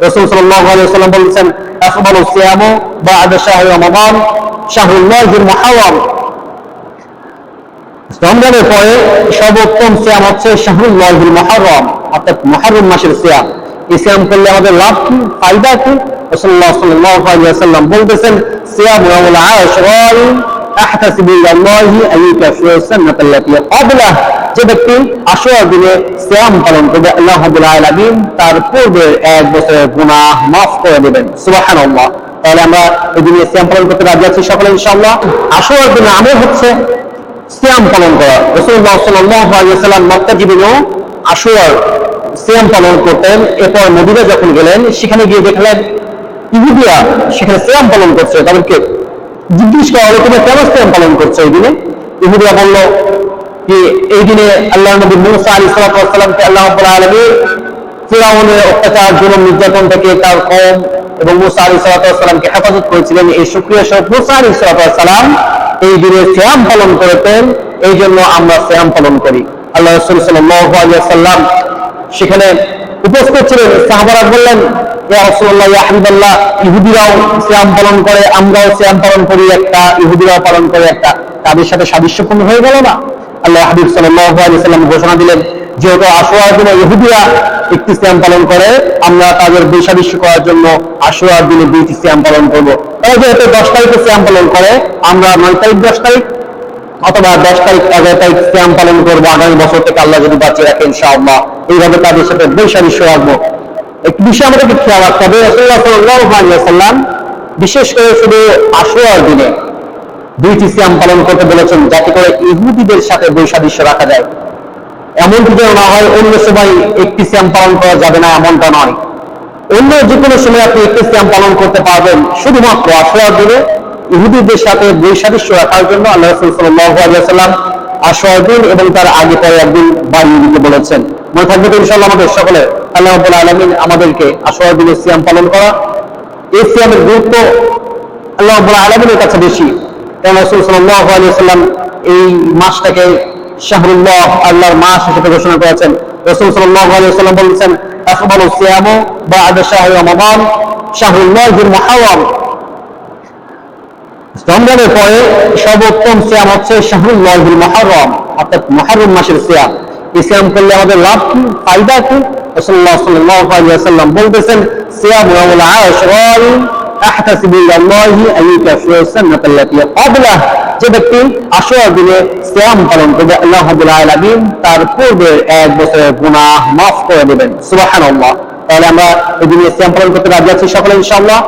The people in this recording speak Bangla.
রসুল সাল্লাল্লাহু আলাইহি ওয়াসাল্লাম বলেছেন আফদালু সিয়ামু বা'দা শাহরি রমাদান শাহরুল্লাহিল মুহাররম রমজানের পরে সর্বোত্তম সিয়াম হচ্ছে শাহরুল্লাহিল মুহাররম অর্থাৎ মুহাররম মাসের সিয়াম এই সিয়াম করলে আমাদের লাভ কি? ফায়দা কি? রাসূলুল্লাহ সাল্লাল্লাহু আলাইহি ওয়াসাল্লাম বলতেছেন সিয়াম ইয়াউমুল আশরাল যে ব্যক্তি আশুরার দিনে সিয়াম পালন করবে, আল্লাহ তার এক বছরের গুনাহ করে তাহলে আমরা এই দিনে পালন করতে রাজি আছি সকলে আশুরার দিনে আমল হচ্ছে সিয়াম পালন করা। রসুল্লাহ ওয়াসাল্লাম মক্কা জীবনেও আশুরার সিয়াম পালন করতেন। এরপর মদিনা যখন গেলেন, সেখানে গিয়ে দেখলেন ইহুদিয়া সেখানে সিয়াম পালন করছে। তাদেরকে জিজ্ঞেস করা হলো, তোমরা কেন সিয়াম পালন করছ এই দিনে? ইহুদিয়া বলল যে এই দিনে আল্লাহ নবী মুসা আলী সাল্লাহামকে আল্লাহ আলামিন ফিরাউনের অত্যাচার, জুলুম, নির্যাতন থেকে তার কম এবং মুসা আলী সাল্লাহামকে হেফাজত করেছিলেন। এই সুক্রিয়া স্বরূপ মুসা আলী সাল্লাহাম এই দিনে শ্যাম পালন করেছেন। এই জন্য আমরা শ্যাম পালন করি। আল্লাহ রসুল সাল্লাম সেখানে উপস্থিত ছিলেন। সাহাবারা বললেন ইহুদিরাও পালন করে, আমরাও পালন করি একটা, ইহুদিরাও পালন করে একটা। তাদের সাথে সাদৃশ্যপূর্ণ হয়ে গেল না? আল্লাহ হাবিব সাল্লাম ঘোষণা দিলেন, যেহেতু আশুরার দিনে ইহুদিরা একটি শ্যাম পালন করে, আমরা তাদের বৈশাবিশ্য করার জন্য আশুরার দিনে দুইটি শ্যাম পালন করব। তারা যেহেতু দশ তারিখে শ্যাম পালন করে, আমরা নয় তারিখ, দশ তারিখ অথবা দশ তারিখ, এগারো তারিখ শ্যাম পালন করব, আগামী বছর থেকে আল্লাহ যদি বাঁচিয়ে রাখে ইনশাআল্লাহ। এইভাবে তাদের সাথে বৈশাবিশ্য রাখব। একটি বিষয় আমাদেরকে খেয়াল রাখতে হবে রাসূলুল্লাহ সাল্লাল্লাহু আলাইহি বিশেষ করে শুধু আশুরার দিনে দুইটি সিয়াম পালন করতে বলেছেন যাতে করে ইহুদিদের সাথে বৈসাদৃশ্য রাখা যায়। এমনটি যেন না হয় অন্য সময় একটি সিয়াম পালন করা যাবে না এমনটা নয়। অন্য যে কোনো সময় আপনি একটি সিয়াম পালন করতে পারবেন শুধুমাত্র আশোয়ার দিনে ইহুদিদের সাথে বৈসাদৃশ্য রাখার জন্য আল্লাহ রসুল আলিয়াল্লাম আশোয়ার দিন এবং তার আগে পরে একদিন বাড়িয়ে দিতে বলেছেন। মনে থাকবে তো ইনশাল্লাহ আমাদের সকলে আল্লাহ আলমিন আমাদেরকে আশোয়ার দিনে সিয়াম পালন করা। এই সিয়ামের গুরুত্ব আল্লাহ আলমিনের কাছে বেশি। কারণ সাল্লাহ আলিয়াল্লাম এই মাসটাকে শাহরুল্লাহ আল্লাহর মাস হিসেবে ঘোষণা করেছেন। রসুল সাল্লাহ আলিয়াল্লাম বলেছেন আকবল সিয়াম বা আদা শাহ রমাদান, শাহরুল্লাহ মুহাররম। রমজানের পরে সর্বোত্তম সিয়াম হচ্ছে শাহরুল্লাহ মুহাররম, অর্থাৎ মুহাররম মাসের সিয়াম। এই সিয়াম করলে আমাদের লাভ কি, ফায়দা কি? রাসূলুল্লাহ সাল্লাল্লাহু আলাইহি ওয়াসাল্লাম বলতেছেন, সিয়াম ইয়াউমুল আশরাল আহতাসিবু ইলাল্লাহি আন ইউকাফিরা সান্নাতাল্লাতী ক্বাবলাহ যে ব্যক্তি আশুরার দিনে সিয়াম পালন করবে, আল্লাহ রাব্বুল আলামিন তার পূর্বের এক বছরের গুনাহ মাফ করে দেবেন। সুবহানাল্লাহ। তাহলে আমরা এই দিনে সিয়াম পালন করতে রাজি আছি সকলে ইনশাআল্লাহ।